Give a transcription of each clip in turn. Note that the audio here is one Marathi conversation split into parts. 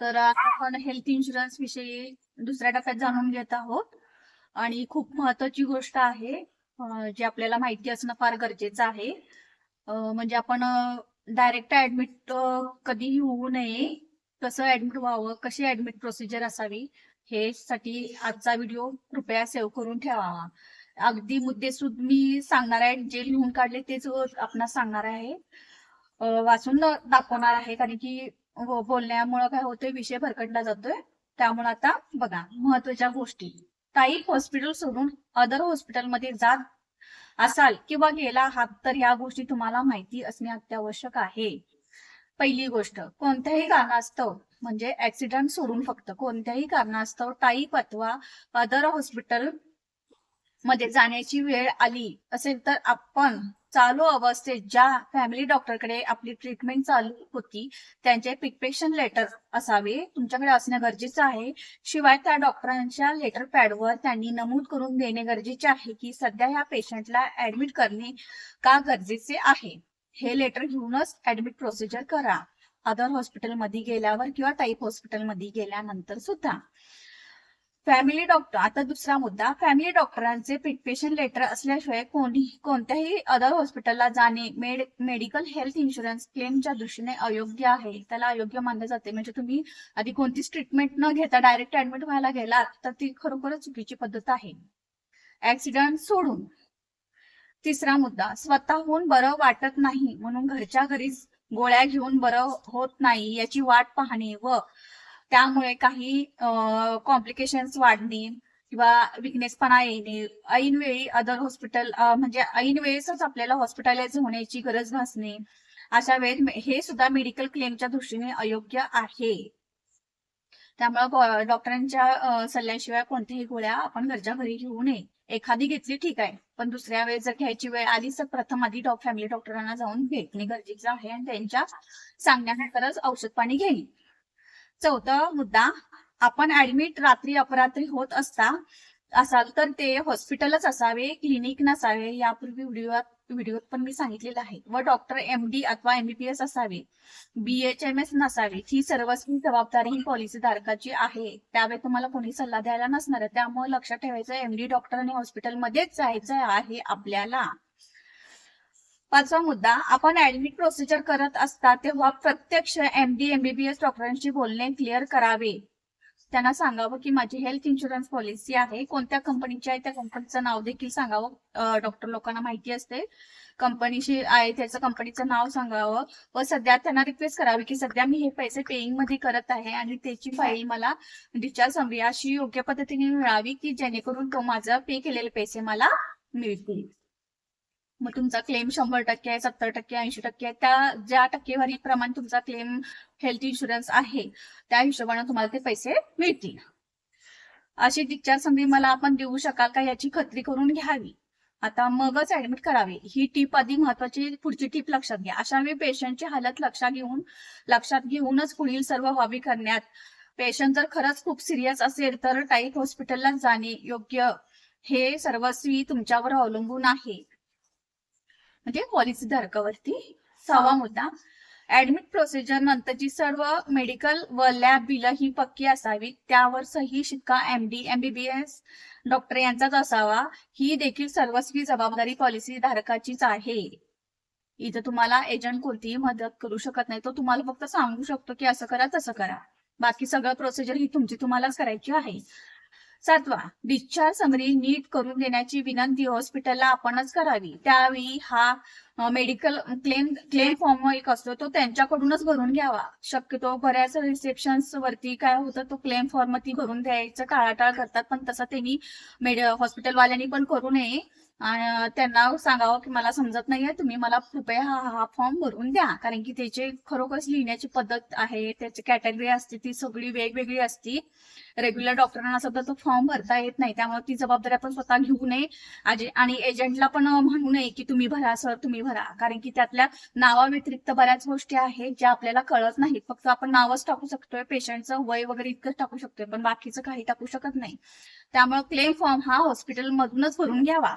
तर आपण हेल्थ इन्शुरन्स विषयी दुसऱ्या टप्प्यात जाणून घेत आहोत. आणि खूप महत्वाची गोष्ट आहे जी आपल्याला माहिती असणं फार गरजेचं आहे. म्हणजे आपण डायरेक्ट ऍडमिट कधीही होऊ नये कसं ऍडमिट व्हावं कशी ऍडमिट प्रोसिजर असावी हे साठी आजचा व्हिडिओ कृपया सेव्ह करून ठेवावा अगदी मुद्देसूद मी सांगणार आहे जे लिहून काढले तेच आपणास सांगणार आहे. वाचून दाखवणार आहे कारण की हो, बोलण्यामुळं काय होतोय विषय भरकटला जातोय. त्यामुळे आता बघा महत्त्वाच्या गोष्टी. काही हॉस्पिटल सोडून अदर हॉस्पिटलमध्ये जात असाल किंवा गेला आहात तर या गोष्टी तुम्हाला माहिती असणे अत्यावश्यक आहे. पहिली गोष्ट कोणत्याही कारणास्तव म्हणजे ऍक्सिडेंट सोडून फक्त कोणत्याही कारणास्तव टाईप अथवा अदर हॉस्पिटलमध्ये जाण्याची वेळ आली असेल तर आपण चालू अवस्थेत ज्या फॅमिली डॉक्टरकडे आपली ट्रीटमेंट चालू होती त्यांचे प्रिक्वेशन लेटर असावे. तुमच्याकडे असणे गरजेचं आहे. शिवाय त्या डॉक्टरांच्या लेटर पॅडवर त्यांनी नमूद करून देणे गरजेचे आहे की सध्या ह्या पेशंटला ऍडमिट करणे का गरजेचे आहे. हे लेटर घेऊनच ऍडमिट प्रोसिजर करा. अदर हॉस्पिटलमध्ये गेल्यावर किंवा टाईप हॉस्पिटलमध्ये गेल्यानंतर सुद्धा. फॅमिली डॉक्टर आता दुसरा मुद्दा. फॅमिली डॉक्टरांचे प्रिपेशन लेटर असल्याशिवाय कोणी कोणत्याही अदर हॉस्पिटलला जाणे मेड मेडिकल हेल्थ इन्शुरन्स क्लेमच्या दृष्टीने अयोग्य आहे. त्याला अयोग्य मानले जाते. म्हणजे तुम्ही आधी कोणतीच ट्रीटमेंट न घेता डायरेक्ट ऍडमिट व्हायला गेलात तर ती खरोखरच चुकीची पद्धत आहे. ऍक्सिडेंट सोडून. तिसरा मुद्दा स्वतःहून बरं वाटत नाही म्हणून घरच्या घरीच गोळ्या घेऊन बरं होत नाही याची वाट पाहणे व त्यामुळे काही कॉम्प्लिकेशन्स वाढणे किंवा विकनेसपणा येणे ऐन वेळी अदर हॉस्पिटल म्हणजे ऐन वेळेसच आपल्याला हॉस्पिटलाइज होण्याची गरज भासणे अशा वेळेत हे सुद्धा मेडिकल क्लेमच्या दृष्टीने अयोग्य आहे. त्यामुळे डॉक्टरांच्या सल्ल्याशिवाय कोणत्याही गोळ्या आपण घरच्या घरी घेऊ नये. एखादी घेतली ठीक आहे पण दुसऱ्या वेळेस जर घ्यायची वेळ आली तर प्रथम आधी डॉक्टर फॅमिली डॉक्टरांना जाऊन भेटणे गरजेचं आहे आणि त्यांच्या सांगण्यानंतरच औषध पाणी घेणे. चौथा मुद्दा. आपण ऍडमिट रात्री अपरात्री होत असता असाल तर ते हॉस्पिटलच असावे क्लिनिक नसावे यापूर्वी व्हिडिओत व्हिडिओत पण मी सांगितलेलं आहे. व डॉक्टर एम डी अथवा एमबीबीएस असावे. बीएचएमएस एस नसावी. ही सर्वस्वी जबाबदारी ही पॉलिसी धारकाची आहे. त्यावेळी तुम्हाला कोणी सल्ला द्यायला नसणार त्यामुळे लक्षात ठेवायचं एमडी डॉक्टर आणि हॉस्पिटलमध्येच जायचं आहे आपल्याला. पाचवा मुद्दा. आपण ऍडमिट प्रोसिजर करत असता तेव्हा प्रत्यक्ष एमडी एमबीबीएस डॉक्टरांशी बोलणे क्लिअर करावे. त्यांना सांगावं की माझी हेल्थ इन्शुरन्स पॉलिसी आहे. कोणत्या कंपनीची आहे? त्या कंपनीचं नाव देखील सांगावं. डॉक्टर लोकांना माहिती असते. कंपनीशी आहे त्याचं कंपनीचं नाव सांगावं. व सध्या त्यांना रिक्वेस्ट करावी की सध्या मी हे पैसे पेईंगमध्ये करत आहे आणि त्याची फाईल मला डिस्चार्ज अशी योग्य पद्धतीने मिळावी की जेणेकरून तो पे केलेले पैसे मला मिळतील. मग तुमचा क्लेम शंभर टक्के आहे सत्तर टक्के ऐंशी टक्के आहे त्या ज्या टक्केवारी प्रमाण तुमचा क्लेम हेल्थ इन्शुरन्स आहे त्या हिशोबाने तुम्हाला ते पैसे मिळतील. अशी डिस्चार्ज संधी मला आपण देऊ शकाल का याची खात्री करून घ्यावी. आता मगच ऍडमिट करावे. ही टीप आधी महत्वाची पुढची टीप लक्षात घ्या. अशा वेळी पेशंटची हालत लक्षात घेऊन लक्षात घेऊनच पुढील सर्व व्हावी करण्यात. पेशंट जर खरंच खूप सिरियस असेल तर टाईप हॉस्पिटलला जाणे योग्य. हे सर्वस्वी तुमच्यावर अवलंबून आहे. म्हणजे पॉलिसी धारकावरती सहावा मुद्दा. ऍडमिट प्रोसिजर नंतरची सर्व मेडिकल व लॅब बिल ही पक्की असावी. त्यावर सही शिक्का एमडी एमबीबीएस डॉक्टर यांचाच असावा. ही देखील सर्वस्वी जबाबदारी पॉलिसी धारकाचीच आहे. इथं तुम्हाला एजंट कोणतीही मदत करू शकत नाही. तो तुम्हाला फक्त सांगू शकतो की असं करा तसं करा. बाकी सगळं प्रोसिजर ही तुमची तुम्हालाच करायची आहे. सातवा डिस्चार्ज समरी नीट करून देण्याची विनंती हॉस्पिटलला आपणच करावी. त्यावेळी हा मेडिकल क्लेम क्लेम फॉर्म एक असतो तो त्यांच्याकडूनच भरून घ्यावा. शक्यतो बऱ्याच रिसेप्शन वरती काय होतं तो क्लेम फॉर्म ती भरून द्यायचं टाळाटाळ करतात पण तसं त्यांनी हॉस्पिटलवाल्यांनी पण करू नये. त्यांना सांगावं की मला समजत नाहीये तुम्ही मला कृपया हा हा फॉर्म भरून द्या. कारण की त्याचे खरोखरच लिहिण्याची पद्धत आहे त्याची कॅटेगरी असते ती सगळी वेगवेगळी असती. रेग्युलर डॉक्टरांना सुद्धा तो फॉर्म भरता येत नाही. त्यामुळे ती जबाबदारी आपण स्वतः घेऊ नये. आणि एजंटला पण म्हणू नये की तुम्ही भरा सर तुम्ही भरा. कारण की त्यातल्या नावाव्यतिरिक्त बऱ्याच गोष्टी आहेत ज्या आपल्याला कळत नाहीत. फक्त आपण नावच टाकू शकतोय पेशंटचं वय वगैरे इतकंच टाकू शकतोय पण बाकीचं काही टाकू शकत नाही. त्यामुळे क्लेम फॉर्म हा हॉस्पिटल मधूनच भरून घ्यावा.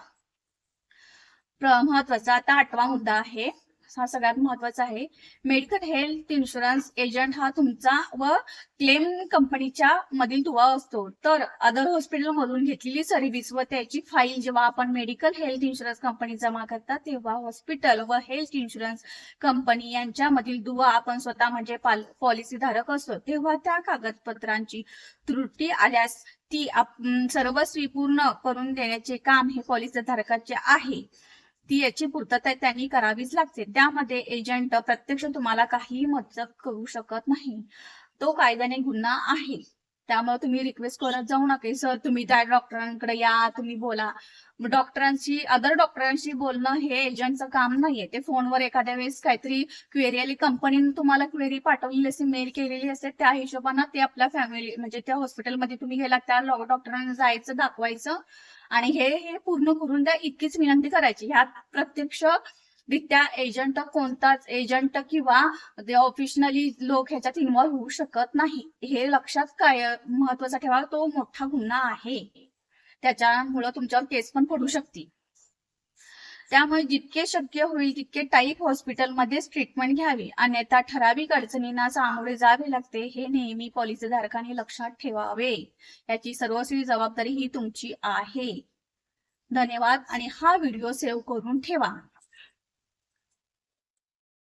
महत्त्वाचा आता आठवा मुद्दा आहे. हा सगळ्यात महत्त्वाचा आहे. मेडिकल हेल्थ इन्शुरन्स एजंट हा तुमचा व क्लेम कंपनीच्या मधील दुवा असतो. तर अदर हॉस्पिटल मधून घेतलेली सर्व्हिस व त्याची फाईल जेव्हा आपण मेडिकल हेल्थ इन्शुरन्स कंपनी जमा करतात तेव्हा हॉस्पिटल व हेल्थ इन्शुरन्स कंपनी यांच्यामधील दुवा आपण स्वतः म्हणजे पॉलिसी धारक असतो. तेव्हा त्या कागदपत्रांची त्रुटी आल्यास ती सर्वस्वी पूर्ण करून देण्याचे काम हे पॉलिसी धारकाचे आहे. ती याची पूर्तता त्यांनी करावीच लागते. त्यामध्ये एजंट प्रत्यक्ष तुम्हाला काही मदत करू शकत नाही. तो कायद्याने गुन्हा आहे. त्यामुळे तुम्ही रिक्वेस्ट करत जाऊ नका. सर तुम्ही त्या डॉक्टरांकडे या तुम्ही बोला. डॉक्टरांशी अदर डॉक्टरांशी बोलणं हे एजंटचं काम नाहीये. ते फोनवर एखाद्या वेळेस काहीतरी क्वेरी आली कंपनीने तुम्हाला क्वेरी पाठवलेली असेल मेल केलेली असेल त्या हिशोबानं ते आपल्या फॅमिली म्हणजे त्या हॉस्पिटलमध्ये तुम्ही गेला त्या डॉक्टरांना जायचं दाखवायचं आणि हे हे पूर्ण करून द्या इतकीच विनंती करायची. ह्यात प्रत्यक्ष रित्या एजंट कोणताच एजंट किंवा ऑफिशनली लोक ह्याच्यात इन्व्हॉल्व्ह होऊ शकत नाही. हे लक्षात काय महत्त्वाचा ठेवा तो मोठा गुन्हा आहे. त्याच्यामुळं तुमच्यावर केस पण पडू शकते त्यामुळे जितके शक्य होईल तितके टाईप हॉस्पिटलमध्येच ट्रीटमेंट घ्यावी. अन्यथा ठराविक अडचणींना सामोरे जावे लागते हे नेहमी पॉलिसीधारकांनी लक्षात ठेवावे. याची सर्वस्वी जबाबदारी ही तुमची आहे. धन्यवाद आणि हा व्हिडिओ सेव्ह करून ठेवा.